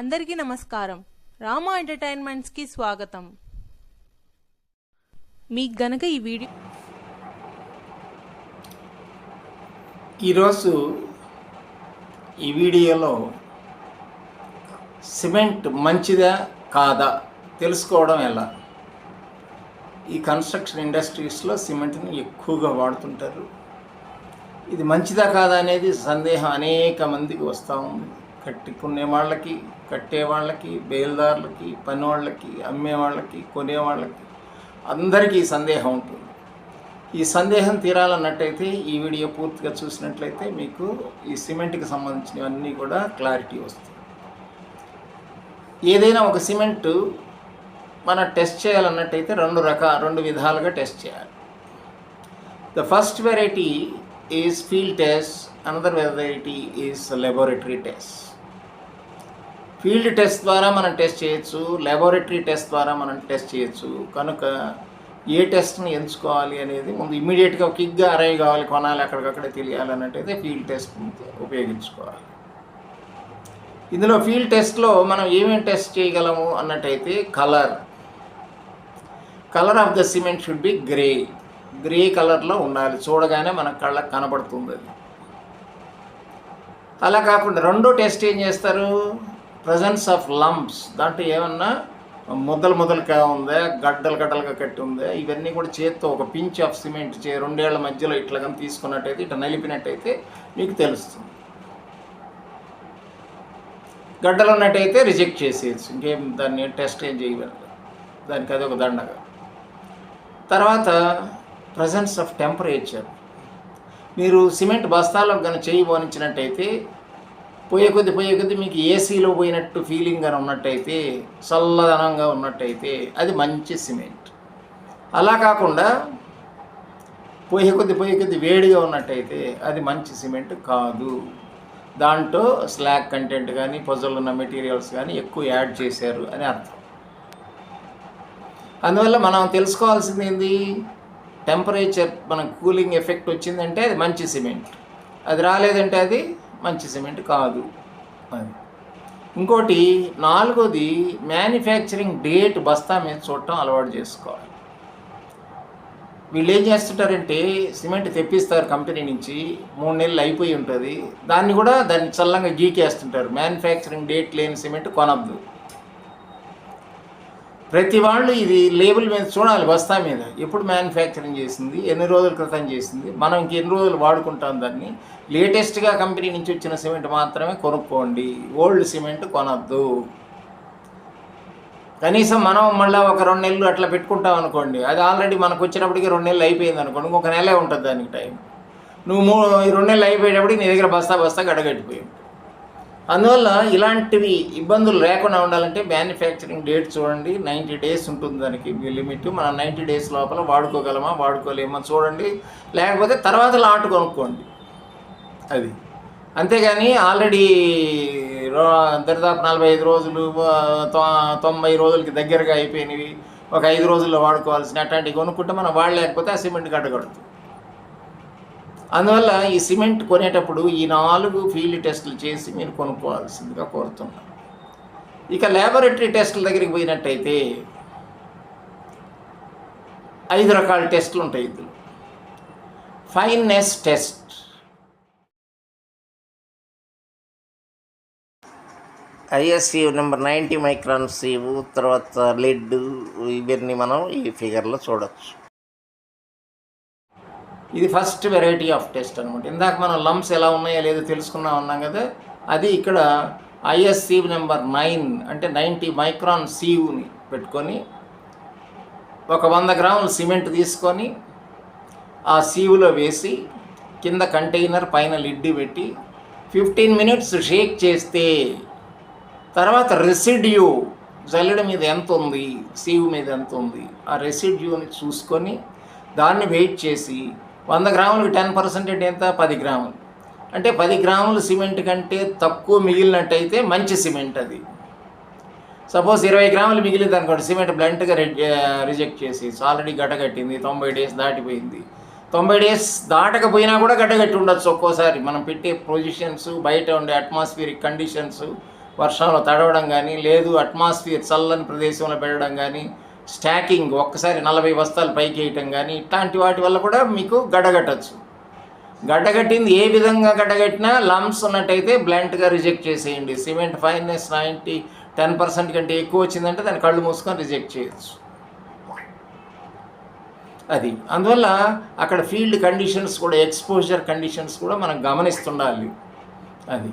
అందరికీ నమస్కారం. రామా ఎంటర్టైన్మెంట్స్కి స్వాగతం. మీకు గనక ఈ వీడియో ఈరోజు ఈ వీడియోలో సిమెంట్ మంచిదా కాదా తెలుసుకోవడం ఎలా? ఈ కన్స్ట్రక్షన్ ఇండస్ట్రీస్లో సిమెంట్ని ఎక్కువగా వాడుతుంటారు. ఇది మంచిదా కాదా అనేది సందేహం అనేక మందికి వస్తూ ఉంది. కట్టుకునే వాళ్ళకి కట్టేవాళ్ళకి బేల్దారులకి పని వాళ్ళకి అమ్మే వాళ్ళకి అందరికీ ఈ సందేహం ఉంటుంది. ఈ సందేహం తీరాలన్నట్టయితే ఈ వీడియో పూర్తిగా చూసినట్లయితే మీకు ఈ సిమెంట్కి సంబంధించినవన్నీ కూడా క్లారిటీ వస్తుంది. ఏదైనా ఒక సిమెంటు మనం టెస్ట్ చేయాలన్నట్టయితే రెండు రకా రెండు విధాలుగా టెస్ట్ చేయాలి. The first variety is field test another variety is laboratory test field test ద్వారా మనం టెస్ట్ చేయొచ్చు ల్యాబొరేటరీ టెస్ట్ ద్వారా మనం టెస్ట్ చేయొచ్చు. కనుక ఏ టెస్ట్ని ఎంచుకోవాలి అనేది ముందు ఇమ్మీడియట్గా క్విక్గా అరైవ్ కావాలి కొనాలి అక్కడికక్కడే తెలియాలి అన్నట్టయితే ఫీల్డ్ టెస్ట్ని ఉపయోగించుకోవాలి. ఇందులో ఫీల్డ్ టెస్ట్లో మనం ఏమేమి టెస్ట్ చేయగలము అన్నట్టయితే colour. Colour of the cement should be grey. Grey కలర్లో ఉండాలి. చూడగానే మన కళ్ళకు కనబడుతుంది అది. అలా కాకుండా రెండో టెస్ట్ ఏం చేస్తారు? ప్రజెన్స్ ఆఫ్ లంప్స్ దాంట్లో ఏమన్నా ముద్దలు ముద్దలుగా ఉందా గడ్డలు గడ్డలుగా కట్టి ఉందా ఇవన్నీ కూడా చేత్తో ఒక పించ్ ఆఫ్ సిమెంట్ చే రెండేళ్ళ మధ్యలో ఇట్లా కానీ తీసుకున్నట్టయితే ఇట్లా నలిపినట్టయితే మీకు తెలుస్తుంది. గడ్డలు ఉన్నట్టయితే రిజెక్ట్ చేసేయచ్చు. ఇంకేం దాన్ని టెస్ట్ ఏం చేయగలరు? దానికి అది ఒక దండగా. తర్వాత ప్రజెన్స్ ఆఫ్ టెంపరేచర్ మీరు సిమెంట్ బస్తాలకు కానీ చేయి పోనించినట్టయితే పోయే కొద్ది పోయే కొద్ది మీకు ఏసీలో పోయినట్టు ఫీలింగ్ కానీ ఉన్నట్టయితే చల్లదనంగా ఉన్నట్టయితే అది మంచి సిమెంట్. అలా కాకుండా పోయే కొద్ది పోయే కొద్ది వేడిగా ఉన్నట్టయితే అది మంచి సిమెంట్ కాదు. దాంట్లో స్లాగ్ కంటెంట్ కానీ పొజలు ఉన్న మెటీరియల్స్ కానీ ఎక్కువ యాడ్ చేశారు అని అర్థం. అందువల్ల మనం తెలుసుకోవాల్సింది ఏంది? టెంపరేచర్ మన కూలింగ్ ఎఫెక్ట్ వచ్చిందంటే అది మంచి సిమెంట్. అది రాలేదంటే అది మంచి సిమెంట్ కాదు అది ఇంకోటి నాలుగోది మ్యానుఫ్యాక్చరింగ్ డేట్ బస్తా మీద చూడటం అలవాటు చేసుకోవాలి. వీళ్ళు ఏం చేస్తుంటారంటే సిమెంట్ తెప్పిస్తారు కంపెనీ నుంచి మూడు నెలలు అయిపోయి ఉంటుంది. దాన్ని కూడా దాన్ని చల్లంగా గీకేస్తుంటారు. మ్యానుఫ్యాక్చరింగ్ డేట్ లేని సిమెంట్ కొనద్దు. ప్రతి వాళ్ళు ఇది లేబుల్ మీద చూడాలి బస్తా మీద. ఎప్పుడు మ్యానుఫ్యాక్చరింగ్ చేసింది ఎన్ని రోజుల క్రితం చేసింది మనం ఇంకెన్ని రోజులు వాడుకుంటాం దాన్ని. లేటెస్ట్గా కంపెనీ నుంచి వచ్చిన సిమెంట్ మాత్రమే కొనుక్కోండి ఓల్డ్ సిమెంట్ కొనద్దు. కనీసం మనం మళ్ళీ ఒక రెండు నెలలు అట్లా పెట్టుకుంటాం అనుకోండి అది ఆల్రెడీ మనకు వచ్చినప్పటికీ రెండు నెలలు అయిపోయింది అనుకోండి ఇంకొక నెలే ఉంటుంది దానికి టైం. నువ్వు మూ రెండు నెలలు అయిపోయేటప్పటికి నీ దగ్గర బస్తా బస్తా గడగట్టిపోయింది అందువల్ల ఇలాంటివి ఇబ్బందులు లేకుండా ఉండాలంటే మ్యానుఫ్యాక్చరింగ్ డేట్ చూడండి. నైంటీ డేస్ ఉంటుంది దానికి లిమిట్ మనం నైంటీ డేస్ లోపల వాడుకోగలమా? వాడుకోలేమా? చూడండి. లేకపోతే తర్వాత లాట్ కొనుక్కోండి. అది. అంతేగాని ఆల్రెడీ దరిదాపు నలభై ఐదు రోజులు తొంభై రోజులకి దగ్గరగా అయిపోయినవి. ఒక ఐదు రోజుల్లో వాడుకోవాల్సిన అట్లాంటివి కొనుక్కుంటే మనం వాడలేకపోతే ఆ సిమెంట్ గడ్డగడుతుంది అందువల్ల ఈ సిమెంట్ కొనేటప్పుడు ఈ నాలుగు ఫీల్డ్ టెస్టులు చేసి మీరు కొనుక్కోవాల్సిందిగా కోరుతున్నాను ఇక ల్యాబొరేటరీ టెస్టుల దగ్గరికి పోయినట్టయితే ఐదు రకాల టెస్టులు ఉంటాయి ఇందులో. Fineness test ISC number ninety micron sieve తర్వాత లెడ్ ఇవన్నీ మనం ఈ ఫిగర్లో చూడవచ్చు ఇది ఫస్ట్ వెరైటీ ఆఫ్ టెస్ట్ అనమాట ఇందాక మనం లంప్స్ ఎలా ఉన్నాయో లేదో తెలుసుకున్నాం అన్నాం కదా. అది ఇక్కడ ఐఎస్సి నెంబర్ నైన్ అంటే నైంటీ మైక్రాన్ సీవ్ని పెట్టుకొని ఒక వంద గ్రాముల సిమెంట్ తీసుకొని ఆ సీవులో వేసి కింద కంటైనర్ పైన లిడ్ పెట్టి ఫిఫ్టీన్ మినిట్స్ షేక్ చేస్తే తర్వాత రెసిడ్యూ జల్లెడ మీద ఎంత ఉంది సీవ్ మీద ఎంత ఉంది ఆ రెసిడ్యూని చూసుకొని దాన్ని వెయిట్ చేసి వంద గ్రాములకి టెన్ పర్సెంటేజ్ ఎంత? పది గ్రాములు. అంటే పది గ్రాముల సిమెంట్ కంటే తక్కువ మిగిలినట్టయితే మంచి సిమెంట్ అది. సపోజ్ ఇరవై గ్రాములు మిగిలింది అనుకోండి సిమెంట్ బ్లంట్గా రిజెక్ట్ చేసి ఆల్రెడీ గడ్డగట్టింది తొంభై డేస్ దాటిపోయింది. తొంభై డేస్ దాటకపోయినా కూడా గడ్డగట్టి ఉండొచ్చు ఒక్కోసారి. మనం పెట్టే పొజిషన్స్ బయట ఉండే అట్మాస్ఫియరిక్ కండిషన్స్ వర్షంలో తడవడం కానీ లేదు అట్మాస్ఫియర్ చల్లని ప్రదేశంలో పెట్టడం కానీ స్టాకింగ్ ఒక్కసారి నలభై బస్తాలు పైకి వేయటం కానీ ఇట్లాంటి వాటి వల్ల కూడా మీకు గడగట్టచ్చు గడ్డగట్టింది ఏ విధంగా గడ్డగట్టినా లమ్స్ ఉన్నట్టయితే బ్లంట్గా రిజెక్ట్ చేసేయండి. Cement fineness ninety ten percent కంటే ఎక్కువ వచ్చిందంటే దాన్ని కళ్ళు మూసుకొని రిజెక్ట్ చేయొచ్చు. అది. అందువల్ల అక్కడ ఫీల్డ్ కండిషన్స్ కూడా ఎక్స్పోజర్ కండిషన్స్ కూడా మనం గమనిస్తుండాలి. అది.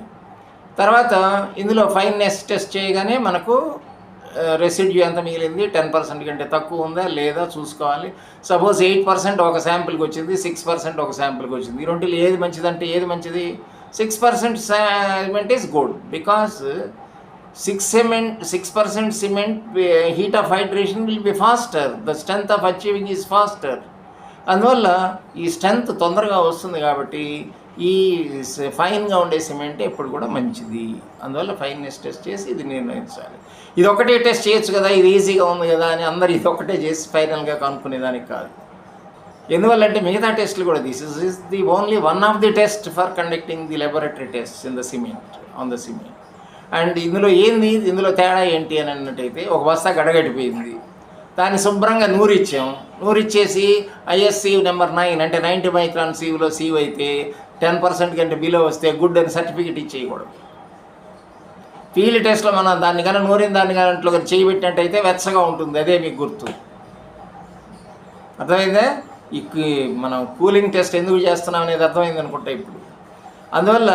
తర్వాత ఇందులో ఫైన్నెస్ టెస్ట్ చేయగానే మనకు రెసిడ్యూ ఎంత మిగిలింది? టెన్ పర్సెంట్ కంటే తక్కువ ఉందా లేదా? చూసుకోవాలి. సపోజ్ ఎయిట్ పర్సెంట్ ఒక శాంపిల్కి వచ్చింది సిక్స్ పర్సెంట్ ఒక శాంపిల్కి వచ్చింది. ఈ రెండులో ఏది మంచిదంటే ఏది మంచిది? Six percent cement is good because six cement six percent cement heat of hydration will be faster. The strength of achieving is faster. అందువల్ల ఈ స్ట్రెంత్ తొందరగా వస్తుంది కాబట్టి ఈ ఫైన్గా ఉండే సిమెంట్ ఎప్పుడు కూడా మంచిది. అందువల్ల ఫైన్నెస్ టెస్ట్ చేసి ఇది నిర్ణయించాలి. ఇది ఒకటే టెస్ట్ చేయొచ్చు కదా ఇది ఈజీగా ఉంది కదా అని అందరు ఇది ఒకటే చేసి ఫైనల్గా కనుక్కునేదానికి కాదు. ఎందువల్లంటే మిగతా టెస్ట్లు కూడా this is is the only one of the test for conducting the laboratory test in the cement on the cement and ఇందులో ఏంది ఇందులో తేడా ఏంటి అని అన్నట్టయితే ఒక బస్తా గడగడిపోయింది దాన్ని శుభ్రంగా నూరిచ్చాం. నూరిచ్చేసి ఐఎస్సీ నెంబర్ నైన్ అంటే నైంటీ మైక్రాన్ సీవ్లో సీవ్ అయితే టెన్ పర్సెంట్ కంటే బిలో వస్తే గుడ్ అని సర్టిఫికేట్ ఇచ్చేయకూడదు. ఫీల్డ్ టెస్ట్లో మనం దాన్ని కానీ నూరిన దాన్ని కానీ అట్లా చేయబెట్టినట్టయితే వెచ్చగా ఉంటుంది. అదే మీకు గుర్తు. అర్థమైందే? ఈ మనం కూలింగ్ టెస్ట్ ఎందుకు చేస్తున్నాం అనేది అర్థమైంది అనుకుంటా ఇప్పుడు. అందువల్ల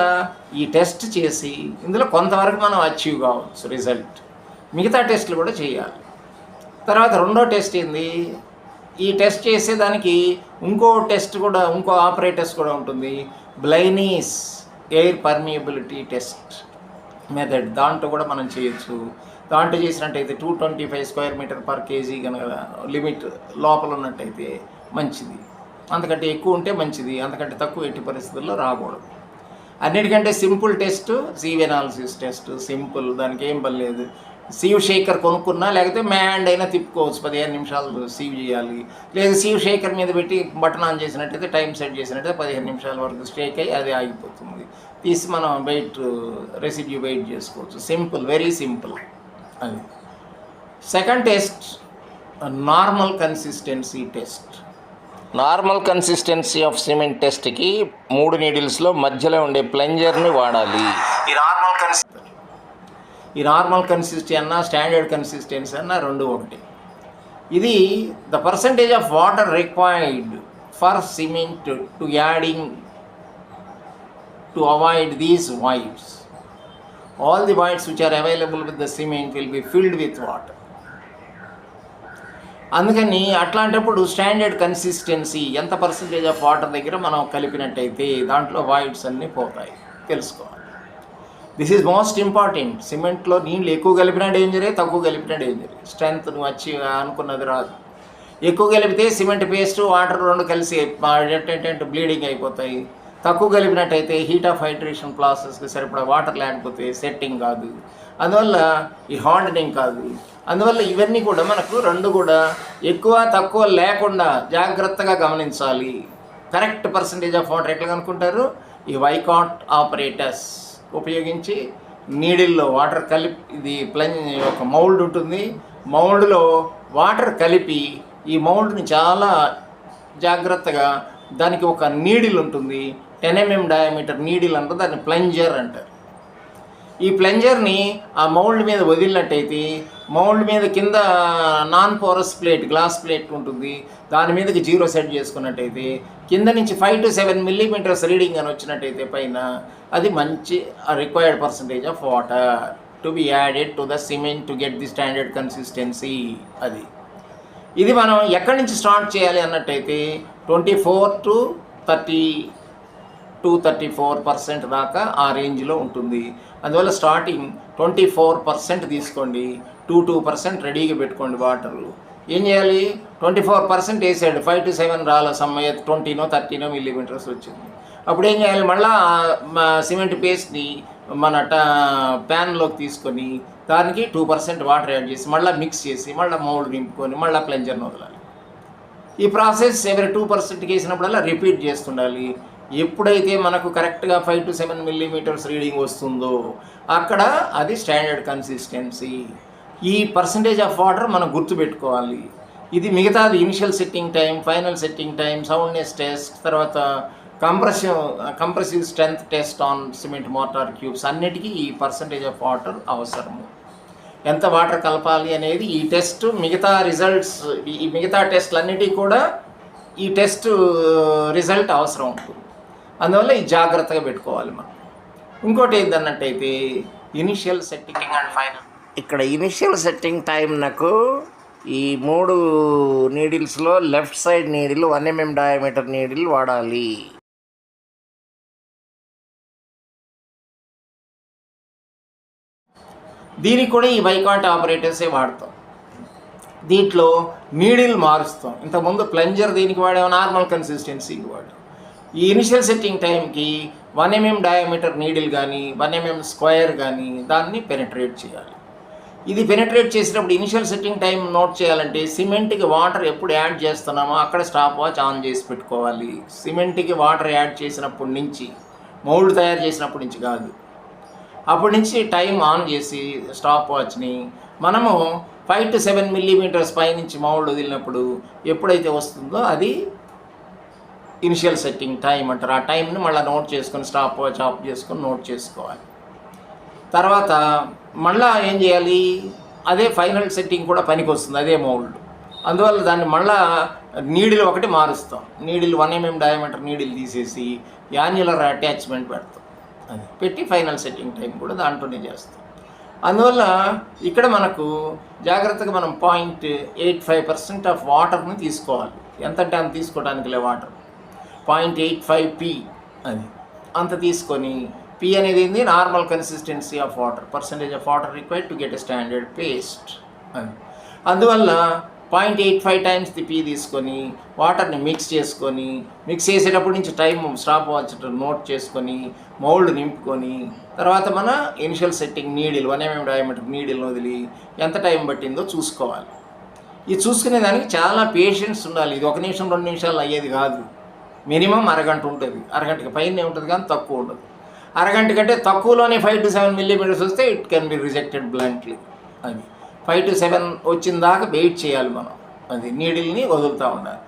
ఈ టెస్ట్ చేసి ఇందులో కొంతవరకు మనం అచీవ్ కావచ్చు రిజల్ట్ మిగతా టెస్ట్లు కూడా చేయాలి. తర్వాత రెండో టెస్ట్ ఏంది? ఈ టెస్ట్ చేసేదానికి ఇంకో టెస్ట్ కూడా ఇంకో ఆపరేటర్స్ కూడా ఉంటుంది. Blaine's air permeability test method దాంట్లో కూడా మనం చేయొచ్చు. దాంట్లో చేసినట్టయితే two twenty five square metre per KG కనుక లిమిట్ లోపల ఉన్నట్టయితే మంచిది. అంతకంటే ఎక్కువ ఉంటే మంచిది. అంతకంటే తక్కువ ఎట్టి పరిస్థితుల్లో రాకూడదు. అన్నిటికంటే simple test sieve analysis test simple దానికి ఏం పని లేదు. సీవ్ షేకర్ కొనుక్కున్నా లేకపోతే మ్యాండ్ అయినా తిప్పుకోవచ్చు. పదిహేను నిమిషాలు సీవ్ చేయాలి. లేదా సీవ్ షేకర్ మీద పెట్టి బటన్ ఆన్ చేసినట్టయితే టైం సెట్ చేసినట్టయితే పదిహేను నిమిషాల వరకు స్టేక్ అయ్యి అది ఆగిపోతుంది. తీసి మనం వెయిట్ రెసిడ్యూ వెయిట్ చేసుకోవచ్చు. సింపుల్ వెరీ సింపుల్ అది. Second test normal consistency test normal consistency of cement టెస్ట్కి మూడు నీడిల్స్లో మధ్యలో ఉండే ప్లంజర్ని వాడాలి. ఈ నార్మల్ కన్సి ఈ నార్మల్ కన్సిస్టెన్సీ అన్న స్టాండర్డ్ కన్సిస్టెన్సీ అన్న రెండు ఒకటి. ఇది the percentage of water required for cement to adding to avoid these voids all the voids which are available with the cement will be filled with water అందుకని అట్లాంటప్పుడు standard consistency ఎంత percentage of water దగ్గర మనం కలిపినట్టయితే దాంట్లో voids అన్నీ పోతాయి. తెలుసుకోవాలి. This is most important సిమెంట్లో నీళ్ళు ఎక్కువ కలిపినా డేంజరే తక్కువ కలిపినా డేంజరే స్ట్రెంత్ నువ్వు వచ్చి అనుకున్నది రాదు. ఎక్కువ కలిపితే సిమెంట్ పేస్ట్ వాటర్ రెండు కలిసి ఏంటంటే బ్లీడింగ్ అయిపోతాయి. తక్కువ కలిపినట్టయితే హీట్ ఆఫ్ హైడ్రేషన్ ప్రాసెస్కి సరిపడా వాటర్ లేకపోతే సెట్టింగ్ కాదు. అందువల్ల ఈ హార్డనింగ్ కాదు. అందువల్ల ఇవన్నీ కూడా మనకు రెండు కూడా ఎక్కువ తక్కువ లేకుండా జాగ్రత్తగా గమనించాలి. కరెక్ట్ పర్సంటేజ్ ఆఫ్ వాటర్ ఎట్లా కనుక్కుంటారు? ఈ వైకాట్ ఆపరేటర్స్ ఉపయోగించి నీడిల్లో వాటర్ కలిపి ఇది ప్లంజ్ ఒక మౌల్డ్ ఉంటుంది. మౌల్డ్లో వాటర్ కలిపి ఈ మౌల్డ్ని చాలా జాగ్రత్తగా దానికి ఒక నీడిల్ ఉంటుంది. టెన్ ఎంఎం డయామీటర్ నీడిల్ అంటారు దాన్ని ప్లంజర్ అంటారు. ఈ ప్లంజర్ని ఆ మౌల్డ్ మీద వదిలినట్టయితే మౌల్డ్ మీద కింద non porous plate glass plate ఉంటుంది. దాని మీదకి జీరో సెట్ చేసుకున్నట్టయితే కింద నుంచి five to seven millimetres reading అని వచ్చినట్టయితే పైన అది మంచి required percentage of water to be added to the cement to get the standard consistency అది. ఇది మనం ఎక్కడి నుంచి స్టార్ట్ చేయాలి అన్నట్టయితే twenty four to thirty two thirty four percent దాకా ఆ రేంజ్లో ఉంటుంది. అందువల్ల స్టార్టింగ్ ట్వంటీ ఫోర్ పర్సెంట్ తీసుకోండి టూ టూ పర్సెంట్ రెడీగా పెట్టుకోండి వాటర్లు ఏం చేయాలి? ట్వంటీ ఫోర్ పర్సెంట్ వేసాడు ఫైవ్ టు సెవెన్ రాల సమ్మయ్య ట్వంటీనో థర్టీనో మిల్లీమీటర్స్ వచ్చింది. అప్పుడు ఏం చేయాలి? మళ్ళీ సిమెంట్ పేస్ట్ని మన టా ప్యాన్లోకి తీసుకొని దానికి టూ పర్సెంట్ వాటర్ యాడ్ చేసి మళ్ళీ మిక్స్ చేసి మళ్ళీ మౌల్డ్ నింపుకొని మళ్ళీ ప్లెంజర్ని వదలాలి. ఈ ప్రాసెస్ ఎవరి టూ పర్సెంట్కి వేసినప్పుడల్లా రిపీట్ చేస్తుండాలి. ఎప్పుడైతే మనకు కరెక్ట్గా five to seven millimetres reading వస్తుందో అక్కడ అది స్టాండర్డ్ కన్సిస్టెన్సీ ఈ పర్సంటేజ్ ఆఫ్ వాటర్ మనం గుర్తుపెట్టుకోవాలి. ఇది మిగతాది initial setting time final setting time soundness test తర్వాత compressive compressive strength test on cement mortar cubes అన్నిటికీ ఈ పర్సంటేజ్ ఆఫ్ వాటర్ అవసరము. ఎంత వాటర్ కలపాలి అనేది ఈ టెస్ట్ మిగతా రిజల్ట్స్ ఈ మిగతా టెస్ట్లన్నిటికీ కూడా ఈ టెస్ట్ రిజల్ట్ అవసరం ఉంటుంది. అందువల్ల ఈ జాగ్రత్తగా పెట్టుకోవాలి మనం. ఇంకోటి ఏంటన్నట్టయితే ఇనిషియల్ సెట్టింగ్ అండ్ ఫైనల్ ఇక్కడ ఇనిషియల్ సెట్టింగ్ టైం నాకు ఈ మూడు నీడిల్స్లో left side needle one MM diameter needle వాడాలి. దీనికి కూడా ఈ వైకాట్ ఆపరేటర్సే వాడతాం. దీంట్లో నీడిల్ మారుస్తాం. ఇంతకుముందు ప్లంజర్ దీనికి వాడాము నార్మల్ కన్సిస్టెన్సీకి వాడాం ఈ ఇనిషియల్ సెట్టింగ్ టైంకి వన్ ఎంఎం డయామీటర్ నీడిల్ కానీ వన్ ఎంఎం స్క్వేర్ కానీ దాన్ని పెనట్రేట్ చేయాలి. ఇది పెనట్రేట్ చేసినప్పుడు ఇనిషియల్ సెట్టింగ్ టైం నోట్ చేయాలంటే సిమెంట్కి వాటర్ ఎప్పుడు యాడ్ చేస్తున్నామో అక్కడ స్టాప్ వాచ్ ఆన్ చేసి పెట్టుకోవాలి. సిమెంట్కి వాటర్ యాడ్ చేసినప్పటి నుంచి మౌల్డ్ తయారు చేసినప్పటి నుంచి కాదు. అప్పటి నుంచి టైం ఆన్ చేసి స్టాప్ వాచ్ని మనము ఫైవ్ టు సెవెన్ మిల్లీమీటర్స్ పైనుంచి మౌల్డ్ వదిలినప్పుడు ఎప్పుడైతే వస్తుందో అది ఇనిషియల్ సెట్టింగ్ టైం అంటారు. ఆ టైంని మళ్ళీ నోట్ చేసుకొని స్టాప్ వాచ్ ఆఫ్ చేసుకొని నోట్ చేసుకోవాలి. తర్వాత మళ్ళా ఏం చేయాలి? అదే ఫైనల్ సెట్టింగ్ కూడా పనికి వస్తుంది అదే మౌల్డ్. అందువల్ల దాన్ని మళ్ళా నీడిల్ ఒకటి మారుస్తాం. Needle one MM diameter needle తీసేసి యాన్యులర్ అటాచ్మెంట్ పెడతాం. అది. పెట్టి ఫైనల్ సెట్టింగ్ టైం కూడా దాంట్లోనే చేస్తాం. అందువల్ల ఇక్కడ మనకు జాగ్రత్తగా మనం point eight five percent of వాటర్ని తీసుకోవాలి. ఎంత అంటే అంత తీసుకోవడానికి లే water? Point eight five P అది. అంత తీసుకొని పి అనేది ఏంది? Normal consistency of water percentage of water required to get a standard paste అది. అందువల్ల point eight five times the P తీసుకొని వాటర్ని మిక్స్ చేసుకొని మిక్స్ చేసేటప్పటి నుంచి టైం స్టాప్ వాచ్ నోట్ చేసుకొని మౌల్డ్ నింపుకొని తర్వాత మన initial setting needle one MM diameter నీడిల్ని వదిలి ఎంత టైం పట్టిందో చూసుకోవాలి. ఇది చూసుకునే దానికి చాలా పేషెన్స్ ఉండాలి. ఇది ఒక నిమిషం రెండు నిమిషాలు అయ్యేది కాదు. మినిమం అరగంట ఉంటుంది. అరగంటకి పైన ఉంటుంది కానీ తక్కువ ఉండదు. అరగంట కంటే తక్కువలోనే ఫైవ్ టు సెవెన్ మిల్లీమీటర్స్ వస్తే it can be rejected blankly అది ఫైవ్ టు సెవెన్ వచ్చిన దాకా వెయిట్ చేయాలి మనం. అది నీడిల్ని వదులుతూ ఉండాలి.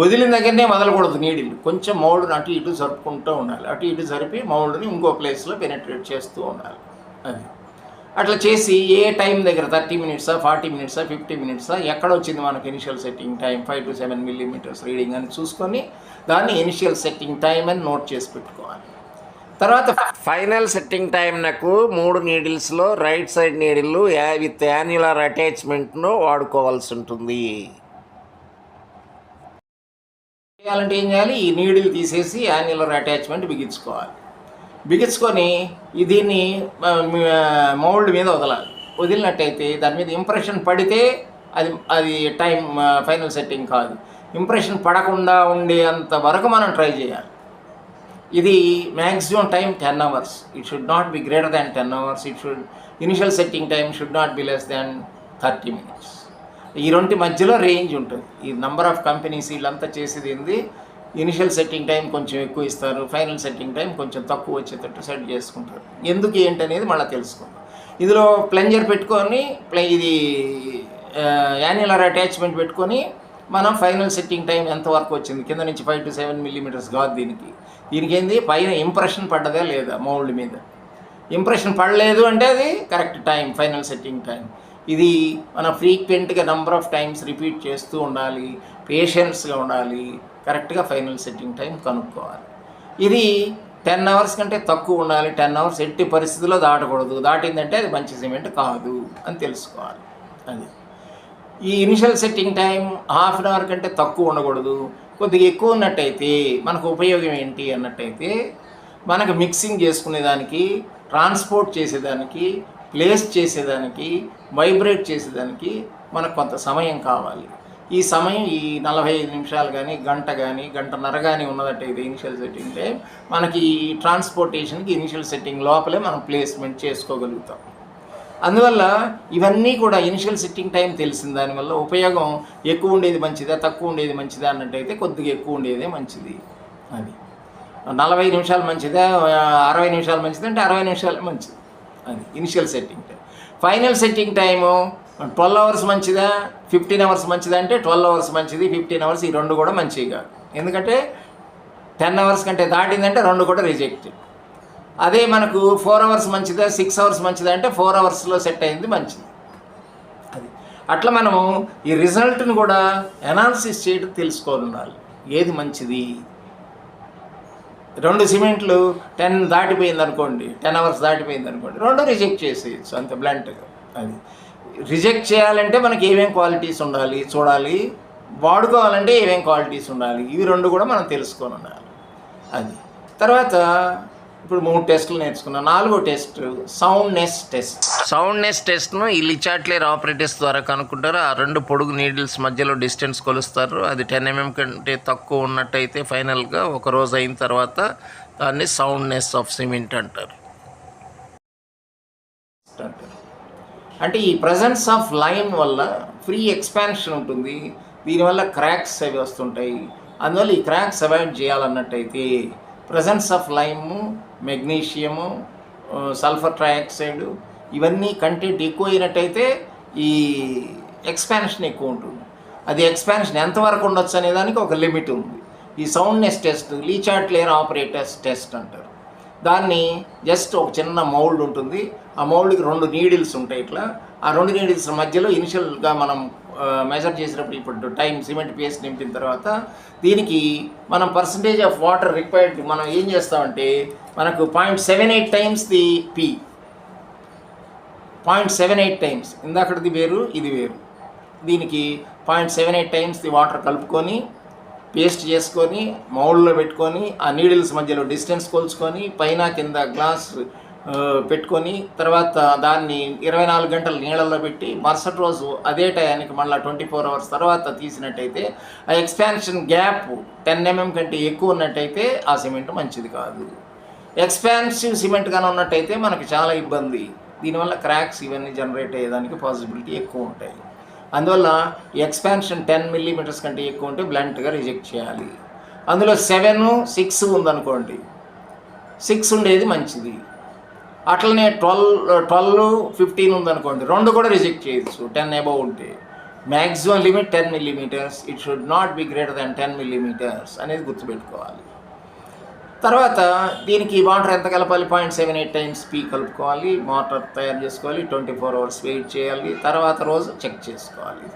వదిలిన దగ్గరనే వదలకూడదు నీడిల్ కొంచెం మౌల్డ్ని అటు ఇటు జరుపుకుంటూ ఉండాలి. అటు ఇటు జరిపి మౌల్డ్ని ఇంకో ప్లేస్లో పెనట్రేట్ చేస్తూ ఉండాలి. అది అట్లా చేసి ఏ టైం దగ్గర థర్టీ మినిట్సా ఫార్టీ మినిట్సా ఫిఫ్టీ మినిట్సా ఎక్కడ వచ్చింది మనకు initial setting time five to seven millimetres reading అని చూసుకొని దాన్ని ఇనిషియల్ సెట్టింగ్ టైం అని నోట్ చేసి పెట్టుకోవాలి. తర్వాత ఫైనల్ సెట్టింగ్ టైం నాకు మూడు నీడిల్స్లో right side needle with annular అటాచ్మెంట్ను వాడుకోవాల్సి ఉంటుంది. చేయాలంటే ఏం చేయాలి? ఈ నీడిల్ తీసేసి యాన్యులర్ అటాచ్మెంట్ బిగించుకోవాలి. బిగించుకొని దీన్ని మౌల్డ్ మీద వదలాలి వదిలినట్టయితే దాని మీద ఇంప్రెషన్ పడితే అది అది టైం ఫైనల్ సెట్టింగ్ కాదు. ఇంప్రెషన్ పడకుండా ఉండేంత వరకు మనం ట్రై చేయాలి. ఇది maximum time ten hours it should not be greater than ten hours it should initial setting time should not be less than thirty minutes ఈ రెండు మధ్యలో రేంజ్ ఉంటుంది. ఈ నంబర్ ఆఫ్ కంపెనీస్ వీళ్ళంతా చేసేది ఏంది? ఇనిషియల్ సెట్టింగ్ టైం కొంచెం ఎక్కువ ఇస్తారు ఫైనల్ సెట్టింగ్ టైం కొంచెం తక్కువ వచ్చేటట్టు సెట్ చేసుకుంటారు. ఎందుకు ఏంటి అనేది మళ్ళీ తెలుసుకుందాం. ఇందులో ప్లెంజర్ పెట్టుకొని ప్లే ఇది యాన్యులర్ అటాచ్మెంట్ పెట్టుకొని మనం ఫైనల్ సెట్టింగ్ టైం ఎంతవరకు వచ్చింది? కింద నుంచి ఫైవ్ టు సెవెన్ మిల్లీమీటర్స్ కాదు దీనికి. దీనికి ఏంది? పైన ఇంప్రెషన్ పడ్డదా లేదా మౌల్డ్ మీద? ఇంప్రెషన్ పడలేదు అంటే అది correct time final setting time ఇది మన ఫ్రీక్వెంట్గా నెంబర్ ఆఫ్ టైమ్స్ రిపీట్ చేస్తూ ఉండాలి పేషెన్స్గా ఉండాలి కరెక్ట్గా ఫైనల్ సెట్టింగ్ టైం కనుక్కోవాలి. ఇది టెన్ అవర్స్ కంటే తక్కువ ఉండాలి. టెన్ అవర్స్ ఎట్టి పరిస్థితుల్లో దాటకూడదు. దాటిందంటే అది మంచి సిమెంట్ కాదు అని తెలుసుకోవాలి. అది. ఈ initial setting time half an hour కంటే తక్కువ ఉండకూడదు. కొద్దిగా ఎక్కువ ఉన్నట్టయితే మనకు ఉపయోగం ఏంటి అన్నట్టయితే మనకు మిక్సింగ్ చేసుకునేదానికి ట్రాన్స్పోర్ట్ చేసేదానికి ప్లేస్ చేసేదానికి వైబ్రేట్ చేసేదానికి మనకు కొంత సమయం కావాలి. ఈ సమయం ఈ నలభై ఐదు నిమిషాలు కానీ గంట కానీ గంటన్నర కానీ ఉన్నదట్టయితే ఇనిషియల్ సెట్టింగ్ అంటే మనకి ఈ ట్రాన్స్పోర్టేషన్కి ఇనిషియల్ సెట్టింగ్ లోపలే మనం ప్లేస్మెంట్ చేసుకోగలుగుతాం. అందువల్ల ఇవన్నీ కూడా ఇనిషియల్ సిట్టింగ్ టైం తెలిసిన దానివల్ల ఉపయోగం ఎక్కువ ఉండేది మంచిదా తక్కువ ఉండేది మంచిదా అన్నట్టయితే కొద్దిగా ఎక్కువ ఉండేదే మంచిది అది. నలభై నిమిషాలు మంచిదా అరవై నిమిషాలు మంచిదా అంటే అరవై నిమిషాలు మంచిది అది initial setting time final setting time twelve hours మంచిదా? ఫిఫ్టీన్ అవర్స్ మంచిదా అంటే ట్వెల్వ్ అవర్స్ మంచిది ఫిఫ్టీన్ అవర్స్ ఈ రెండు కూడా మంచివి ఎందుకంటే టెన్ అవర్స్ కంటే దాటిందంటే రెండు కూడా రిజెక్ట్ అదే మనకు ఫోర్ అవర్స్ మంచిదా సిక్స్ అవర్స్ మంచిదా అంటే ఫోర్ అవర్స్లో సెట్ అయింది మంచిది. అది. అట్లా మనము ఈ రిజల్ట్ని కూడా అనాలిసిస్ చేయడం తెలుసుకోవాలి ఏది మంచిది? రెండు సిమెంట్లు టెన్ దాటిపోయింది అనుకోండి టెన్ అవర్స్ దాటిపోయింది అనుకోండి రెండు రిజెక్ట్ చేసేయచ్చు అంత బ్లంట్గా అది. రిజెక్ట్ చేయాలంటే మనకి ఏమేం క్వాలిటీస్ ఉండాలి చూడాలి. వాడుకోవాలంటే ఏమేం క్వాలిటీస్ ఉండాలి ఇవి రెండు కూడా మనం తెలుసుకొని ఉండాలి. అది. తర్వాత ఇప్పుడు మూడు టెస్టులు నేర్చుకున్నాం. నాలుగో టెస్ట్ సౌండ్నెస్ టెస్ట్. సౌండ్నెస్ టెస్ట్ను ఈ లిచాట్లేర్ ఆపరేటర్స్ ద్వారా కనుక్కుంటారు. ఆ రెండు పొడుగు నీడిల్స్ మధ్యలో డిస్టెన్స్ కొలుస్తారు. అది టెన్ ఎంఎం కంటే తక్కువ ఉన్నట్టయితే ఫైనల్గా ఒక రోజు అయిన తర్వాత దాన్ని సౌండ్నెస్ ఆఫ్ సిమెంట్ అంటారు. అంటారు. అంటే ఈ ప్రజెన్స్ ఆఫ్ లైమ్ వల్ల ఫ్రీ ఎక్స్పాన్షన్ ఉంటుంది. దీనివల్ల క్రాక్స్ అవి వస్తుంటాయి. అందువల్ల ఈ cracks avoid చేయాలన్నట్టయితే presence of lime magnesium sulphur trioxide ఇవన్నీ కంటెంట్ ఎక్కువ అయినట్టయితే ఈ ఎక్స్పాన్షన్ ఎక్కువ ఉంటుంది. అది ఎక్స్పాన్షన్ ఎంతవరకు ఉండొచ్చు అనే దానికి ఒక లిమిట్ ఉంది. ఈ soundness test Le Chatelier apparatus test అంటారు. దాన్ని జస్ట్ ఒక చిన్న మౌల్డ్ ఉంటుంది. ఆ మౌల్డ్కి రెండు నీడిల్స్ ఉంటాయి ఇట్లా. ఆ రెండు నీడిల్స్ మధ్యలో ఇనిషియల్గా మనం మెజర్ చేసినప్పుడు ఇప్పుడు టైం సిమెంట్ పేస్ట్ నింపిన తర్వాత దీనికి మనం పర్సంటేజ్ ఆఫ్ వాటర్ రిక్వైర్డ్ మనం ఏం చేస్తామంటే మనకు point seven eight times the P point seven eight times ఇందాకటిది వేరు ఇది వేరు. దీనికి point seven eight times the water కలుపుకొని పేస్ట్ చేసుకొని మౌళ్ళలో పెట్టుకొని ఆ నీడిల్స్ మధ్యలో డిస్టెన్స్ కొలుచుకొని పైన కింద గ్లాస్ పెట్టుకొని తర్వాత దాన్ని ఇరవై నాలుగు గంటలు నీళ్ళల్లో పెట్టి మరుసటి రోజు అదే టయానికి మళ్ళీ ట్వంటీ ఫోర్ అవర్స్ తర్వాత తీసినట్టయితే ఆ ఎక్స్పాన్షన్ గ్యాప్ టెన్ ఎంఎం కంటే ఎక్కువ ఉన్నట్టయితే ఆ సిమెంట్ మంచిది కాదు. ఎక్స్పాన్సివ్ సిమెంట్గానే ఉన్నట్టయితే మనకు చాలా ఇబ్బంది. దీనివల్ల క్రాక్స్ ఇవన్నీ జనరేట్ అయ్యేదానికి పాసిబిలిటీ ఎక్కువ ఉంటాయి. అందువల్ల ఎక్స్పాన్షన్ టెన్ మిల్లీమీటర్స్ కంటే ఎక్కువ ఉంటే బ్లంట్గా రిజెక్ట్ చేయాలి. అందులో సెవెన్ సిక్స్ ఉందనుకోండి. సిక్స్ ఉండేది మంచిది. అట్లనే ట్వెల్వ్ ట్వెల్వ్ ఫిఫ్టీన్ ఉందనుకోండి. రెండు కూడా రిజెక్ట్ చేయొచ్చు టెన్ అబౌవ్ ఉంటే. Maximum limit ten millimetres. It should not be greater than ten millimetres అనేది గుర్తుపెట్టుకోవాలి. తర్వాత దీనికి వాటర్ ఎంత కలపాలి? Point seven eight times P కలుపుకోవాలి. మోటార్ తయారు చేసుకోవాలి. ట్వంటీ ఫోర్ అవర్స్ వెయిట్ చేయాలి. తర్వాత రోజు చెక్ చేసుకోవాలి.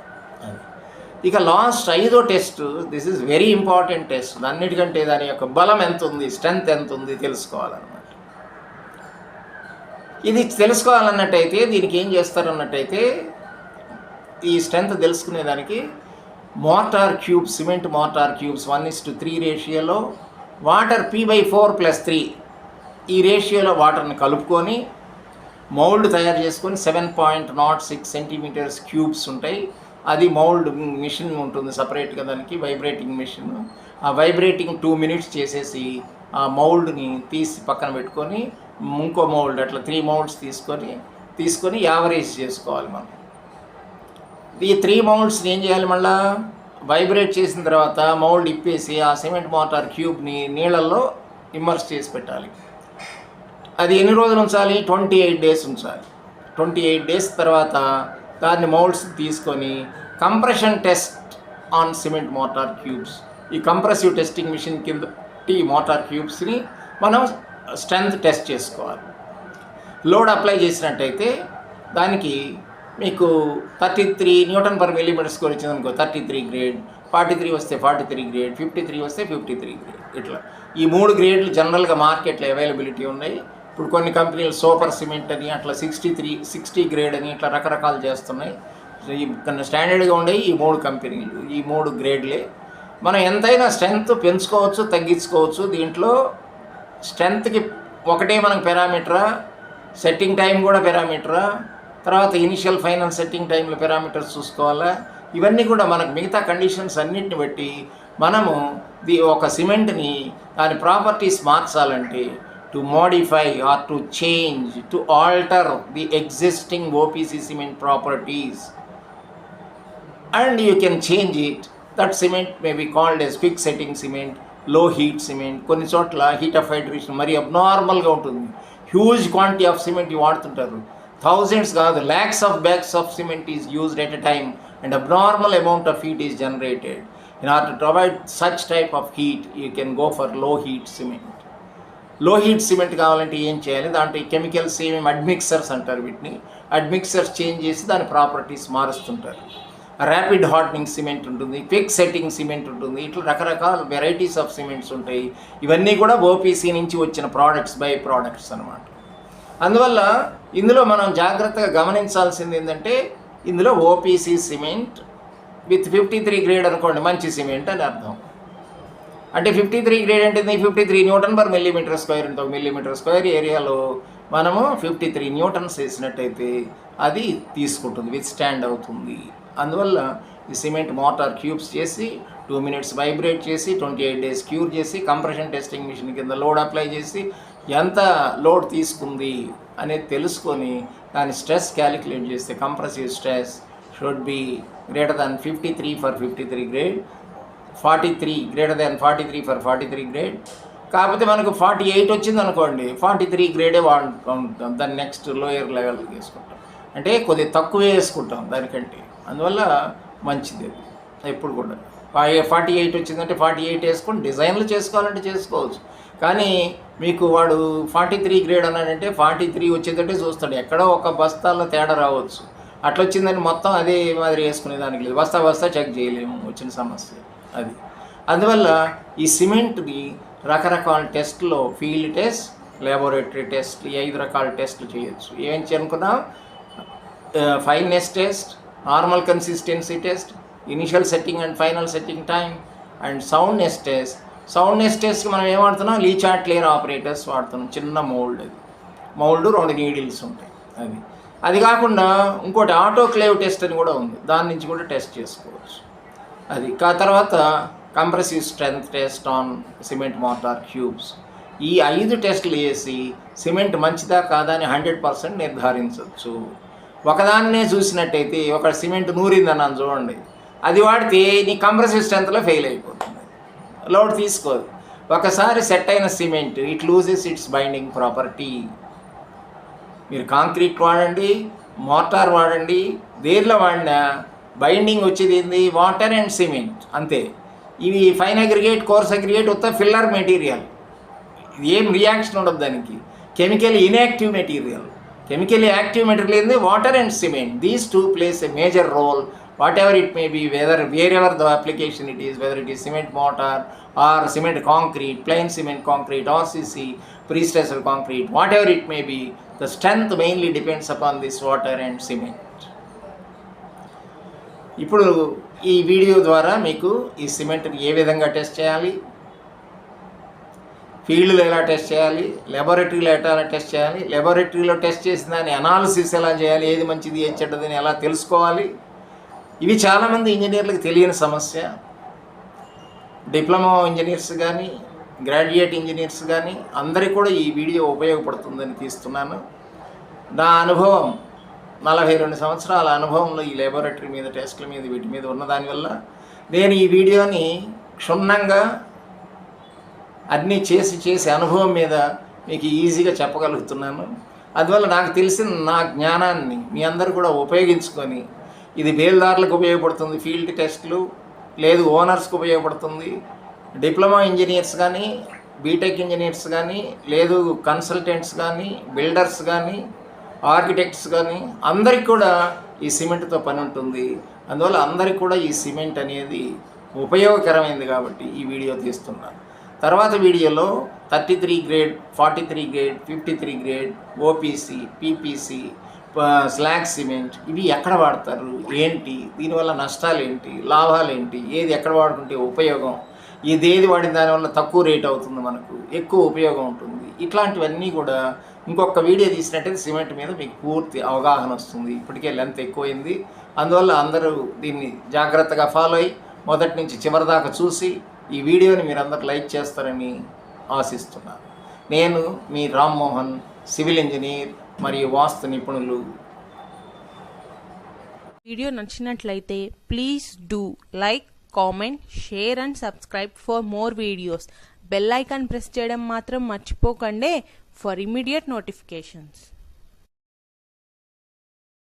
ఇక లాస్ట్ ఐదో test. This is very important test. అన్నిటికంటే దాని యొక్క బలం ఎంత ఉంది స్ట్రెంగ్త్ ఎంత ఉంది తెలుసుకోవాలన్నమాట. ఇది తెలుసుకోవాలన్నట్టయితే దీనికి ఏం చేస్తారన్నట్టయితే ఈ strength తెలుసుకునేదానికి mortar cube cement mortar cubes one is to three రేషియోలో water P by four plus three ఈ రేషియోలో వాటర్ని కలుపుకొని మౌల్డ్ తయారు చేసుకొని seven point nought six centimetres cubes ఉంటాయి. అది మౌల్డ్ మిషన్ ఉంటుంది సపరేట్గా దానికి వైబ్రేటింగ్ మిషన్ ఆ వైబ్రేటింగ్ టూ మినిట్స్ చేసేసి ఆ మౌల్డ్ని తీసి పక్కన పెట్టుకొని ఇంకో మౌల్డ్ అట్లా త్రీ మౌల్డ్స్ తీసుకొని తీసుకొని యావరేజ్ చేసుకోవాలి మనం. ఈ త్రీ మౌల్డ్స్ని ఏం చేయాలి మళ్ళీ? వైబ్రేట్ చేసిన తర్వాత మౌల్డ్ ఇప్పేసి ఆ సిమెంట్ మోటార్ క్యూబ్ని నీళ్ళల్లో ఇమ్మర్స్ చేసి పెట్టాలి. అది ఎన్ని రోజులు ఉంచాలి? ట్వంటీ ఎయిట్ డేస్ ఉంచాలి. ట్వంటీ ఎయిట్ డేస్ తర్వాత దాన్ని మౌల్డ్స్ తీసుకొని compression test on cement mortar cubes. ఈ కంప్రెసివ్ టెస్టింగ్ మిషన్ కింద టీ మోటార్ క్యూబ్స్ని మనం స్ట్రెంత్ టెస్ట్ చేసుకోవాలి. లోడ్ అప్లై చేసినట్టయితే దానికి మీకు thirty three newton per millimetre square వచ్చింది అనుకో thirty three grade. Forty three వస్తే forty three grade fifty three వస్తే ఫిఫ్టీ త్రీ గ్రేడ్. ఇట్లా. ఈ మూడు గ్రేడ్లు జనరల్గా మార్కెట్లో అవైలబిలిటీ ఉన్నాయి. ఇప్పుడు కొన్ని కంపెనీలు సూపర్ సిమెంట్ అని అట్లా సిక్స్టీ త్రీ సిక్స్టీ గ్రేడ్ అని ఇట్లా రకరకాలు చేస్తున్నాయి. ఈ కొన్ని స్టాండర్డ్గా ఉండే ఈ మూడు కంపెనీలు ఈ మూడు గ్రేడ్లే. మనం ఎంతైనా స్ట్రెంగ్త్ పెంచుకోవచ్చు తగ్గించుకోవచ్చు. దీంట్లో స్ట్రెంగ్త్కి ఒకటే మనకు పారామీటరా సెట్టింగ్ టైం కూడా పారామీటరా తర్వాత ఇనిషియల్ ఫైనల్ సెట్టింగ్ టైంలో పారామీటర్స్ చూసుకోవాలా? ఇవన్నీ కూడా మనకు మిగతా కండిషన్స్ అన్నిటిని బట్టి మనము ది ఒక సిమెంట్ని దాని ప్రాపర్టీస్ మార్చాలంటే to modify or to change to alter the existing OPC cement properties and you can change it that cement may be called as quick setting సిమెంట్లో హీట్ సిమెంట్ కొన్ని చోట్ల హీట్ ఆఫ్ హైడ్రేషన్ మరి అబ్నార్మల్గా ఉంటుంది. Huge quantity of cement వాడుతుంటారు. Thousands కాదు lakhs of bags of cement is used at a time and abnormal amount of heat is generated in order to avoid such type of heat you can go for low heat సిమెంట్లో heat cement కావాలంటే ఏం చేయాలి? దాంట్లో ఈ chemicals ఏమేమి అడ్మిక్సర్స్ అంటారు వీటిని? అడ్మిక్సర్స్ change చేసి దాని ప్రాపర్టీస్ మారుస్తుంటారు. ర్యాపిడ్ హార్డనింగ్ సిమెంట్ ఉంటుంది క్విక్ సెట్టింగ్ సిమెంట్ ఉంటుంది ఇట్లా రకరకాల వెరైటీస్ ఆఫ్ సిమెంట్స్ ఉంటాయి. ఇవన్నీ కూడా ఓపీసీ నుంచి వచ్చిన ప్రోడక్ట్స్ బై ప్రోడక్ట్స్ అనమాట అందువల్ల ఇందులో మనం జాగ్రత్తగా గమనించాల్సింది ఏంటంటే ఇందులో OPC cement with fifty three grade అనుకోండి మంచి సిమెంట్ అని అర్థం. అంటే ఫిఫ్టీ త్రీ గ్రేడ్ అంటే fifty three newton per millimetre square ఉంటుంది మిల్లీమీటర్ స్క్వేర్ ఏరియాలో మనము ఫిఫ్టీ త్రీ న్యూటన్స్ వేసినట్టయితే అది తీసుకుంటుంది విత్ స్టాండ్ అవుతుంది. అందువల్ల ఈ సిమెంట్ మోటార్ క్యూబ్స్ చేసి టూ మినిట్స్ వైబ్రేట్ చేసి ట్వంటీ ఎయిట్ డేస్ క్యూర్ చేసి కంప్రెషన్ టెస్టింగ్ మిషన్ కింద లోడ్ అప్లై చేసి ఎంత లోడ్ తీసుకుంది అనేది తెలుసుకొని దాని స్ట్రెస్ క్యాలిక్యులేట్ చేస్తే compressive stress should be greater than fifty three for fifty three grade forty three greater than forty three for forty three grade కాకపోతే మనకు ఫార్టీ ఎయిట్ వచ్చింది అనుకోండి ఫార్టీ త్రీ గ్రేడే వాడుకుంటాం దాన్ని నెక్స్ట్ లోయర్ లెవెల్ వేసుకుంటాం. అంటే కొద్దిగా తక్కువే వేసుకుంటాం దానికంటే. అందువల్ల మంచిది అది. ఎప్పుడు కూడా. ఫార్టీ ఎయిట్ వచ్చిందంటే ఫార్టీ ఎయిట్ వేసుకొని డిజైన్లు చేసుకోవాలంటే చేసుకోవచ్చు. కానీ మీకు వాడు ఫార్టీ త్రీ గ్రేడ్ అన్నాడంటే ఫార్టీ త్రీ వచ్చేదంటే చూస్తాడు. ఎక్కడో ఒక బస్తాల్లో తేడా రావచ్చు. అట్లా వచ్చిందని మొత్తం అదే మాదిరి వేసుకునే దానికి లేదు. బస్తా బస్తా చెక్ చేయలేము. వచ్చిన సమస్య అది. అందువల్ల ఈ సిమెంట్ని రకరకాల టెస్ట్లో ఫీల్డ్ టెస్ట్ ల్యాబొరేటరీ టెస్ట్ ఈ ఐదు రకాల టెస్ట్లు చేయొచ్చు. ఏం అనుకున్నా fineness test normal consistency test initial setting and final setting time and soundness test soundness టెస్ట్కి మనం ఏం వాడుతున్నాం? లీచాట్ క్లియర్ ఆపరేటర్స్ వాడుతున్నాం. చిన్న మౌల్డ్ అది. మౌల్డ్ రెండు నీడిల్స్ ఉంటాయి అది అది కాకుండా ఇంకోటి ఆటోక్లేవ్ టెస్ట్ అని కూడా ఉంది. దాని నుంచి కూడా టెస్ట్ చేసుకోవచ్చు. అది కా తర్వాత compressive strength test on cement mortar cubes ఈ ఐదు టెస్టులు వేసి సిమెంట్ మంచిదా కాదా అని హండ్రెడ్ పర్సెంట్ నిర్ధారించవచ్చు ఒకదాన్నే చూసినట్టయితే ఒక సిమెంట్ నూరిందన్నాను చూడండి. అది వాడితే నీ కంప్రెసివ్ స్ట్రెంత్లో ఫెయిల్ అయిపోతుంది. లోడ్ తీసుకోదు ఒకసారి సెట్ అయిన cement it loses its binding property మీరు కాంక్రీట్ వాడండి మోటార్ వాడండి దేర్లో వాడినా బైండింగ్ వచ్చేది ఏంది? వాటర్ అండ్ సిమెంట్ అంతే. ఇవి ఫైన్ అగ్రిగేట్ కోర్స్ అగ్రిగేట్ ఉత్త ఫిల్లర్ మెటీరియల్ ఏం రియాక్షన్ ఉండదు దానికి. Chemical inactive material chemical active material ఏంది? Water and cement these two plays a major role whatever it may be whether wherever the application it is whether it is cement mortar or cement concrete plain cement concrete RCC prestressed concrete whatever it may be the strength mainly depends upon this water and cement ఇప్పుడు ఈ video ద్వారా మీకు ఈ సిమెంట్ని ఏ విధంగా test చేయాలి? ఫీల్డ్లో ఎలా test చేయాలి? లెబొరేటరీలో ఎలా టెస్ట్ చేయాలి? లెబొరేటరీలో టెస్ట్ చేసిన దాని అనాలిసిస్ ఎలా చేయాలి? ఏది మంచిది ఏది చెడ్డదని ఎలా తెలుసుకోవాలి? ఇవి చాలామంది ఇంజనీర్లకు తెలియని సమస్య. డిప్లొమా ఇంజనీర్స్ కానీ గ్రాడ్యుయేట్ ఇంజనీర్స్ కానీ అందరికీ కూడా ఈ వీడియో ఉపయోగపడుతుందని తీస్తున్నాను. నా అనుభవం నలభై రెండు సంవత్సరాల అనుభవంలో ఈ లేబొరేటరీ మీద టెస్ట్ల మీద వీటి మీద ఉన్న దానివల్ల నేను ఈ వీడియోని క్షుణ్ణంగా అన్నీ చేసి చేసి అనుభవం మీద మీకు ఈజీగా చెప్పగలుగుతున్నాను. అందువల్ల నాకు తెలిసిన నా జ్ఞానాన్ని మీ అందరూ కూడా ఉపయోగించుకొని ఇది బేల్దారులకు ఉపయోగపడుతుంది. ఫీల్డ్ టెస్ట్లు లేదు ఓనర్స్కి ఉపయోగపడుతుంది. డిప్లొమా ఇంజనీర్స్ కానీ బీటెక్ ఇంజనీర్స్ కానీ లేదు కన్సల్టెంట్స్ కానీ బిల్డర్స్ కానీ ఆర్కిటెక్ట్స్ కానీ అందరికి కూడా ఈ సిమెంట్తో పని ఉంటుంది. అందువల్ల అందరికి కూడా ఈ సిమెంట్ అనేది ఉపయోగకరమైంది కాబట్టి ఈ వీడియో తీస్తున్నాను తర్వాత వీడియోలో thirty three grade forty three grade fifty three grade OPC PPC slag cement ఇవి ఎక్కడ వాడతారు? ఏంటి? దీనివల్ల నష్టాలు ఏంటి లాభాలు ఏంటి ఏది ఎక్కడ వాడుకుంటే ఉపయోగం? ఇది ఏది వాడిన దానివల్ల తక్కువ రేట్ అవుతుంది మనకు ఎక్కువ ఉపయోగం ఉంటుంది. ఇట్లాంటివన్నీ కూడా ఇంకొక వీడియో తీసినట్టయితే సిమెంట్ మీద మీకు పూర్తి అవగాహన వస్తుంది. ఇప్పటికే లెంత్ ఎక్కువైంది. అందువల్ల అందరూ దీన్ని జాగ్రత్తగా ఫాలో అయ్యి మొదటి నుంచి చివరి దాకా చూసి ఈ వీడియోని మీరు అందరు లైక్ చేస్తారని ఆశిస్తున్నాను. నేను మీ రామ్మోహన్ సివిల్ ఇంజనీర్ మరియు వాస్తు నిపుణులు. వీడియో నచ్చినట్లయితే please do like comment share and subscribe for more videos. Bell icon press చేయడం మాత్రం మర్చిపోకండి. For immediate notifications.